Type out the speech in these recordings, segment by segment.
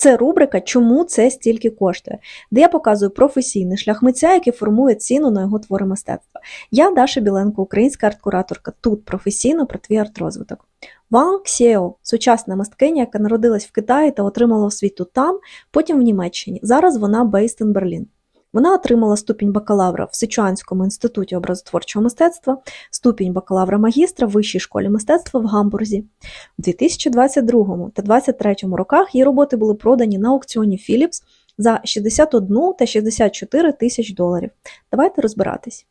Це рубрика Чому це стільки коштує, де я показую професійний шлях митця, який формує ціну на його твори мистецтва. Я Даша Біленко, українська арт-кураторка. Тут професійно про твій арт-розвиток. Ван Ксєо – сучасна мисткиня, яка народилась в Китаї та отримала освіту там, потім в Німеччині. Зараз вона in Berlin. Вона отримала ступінь бакалавра в Сичуанському інституті образотворчого мистецтва, ступінь бакалавра магістра в Вищій школі мистецтва в Гамбурзі. У 2022 та 2023 роках її роботи були продані на аукціоні Philips за 61 та 64 тисяч доларів. Давайте розбиратись.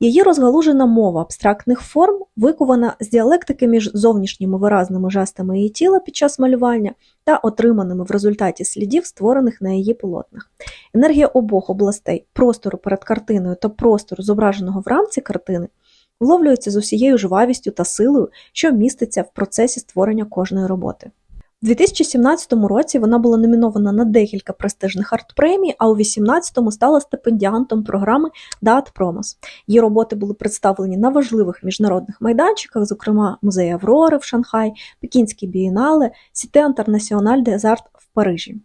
Її розгалужена мова абстрактних форм викована з діалектики між зовнішніми виразними жестами її тіла під час малювання та отриманими в результаті слідів, створених на її полотнах. Енергія обох областей простору перед картиною та простору, зображеного в рамці картини, вловлюється з усією жвавістю та силою, що міститься в процесі створення кожної роботи. У 2017 році вона була номінована на декілька престижних арт-премій, а у 2018 стала стипендіантом програми Дат Промос. Її роботи були представлені на важливих міжнародних майданчиках, зокрема Музей Аврори в Шанхай, Пекінський бієнале, Сіте Інтернаціональ Arts в Парижі.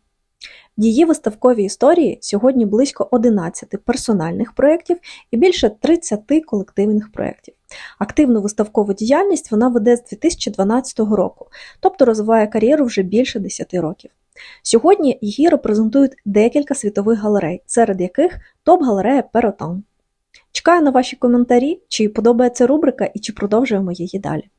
В її виставковій історії сьогодні близько 11 персональних проєктів і більше 30 колективних проєктів. Активну виставкову діяльність вона веде з 2012 року, тобто розвиває кар'єру вже більше 10 років. Сьогодні її репрезентують декілька світових галерей, серед яких топ-галерея Перотон. Чекаю на ваші коментарі, чи подобається рубрика і чи продовжуємо її далі.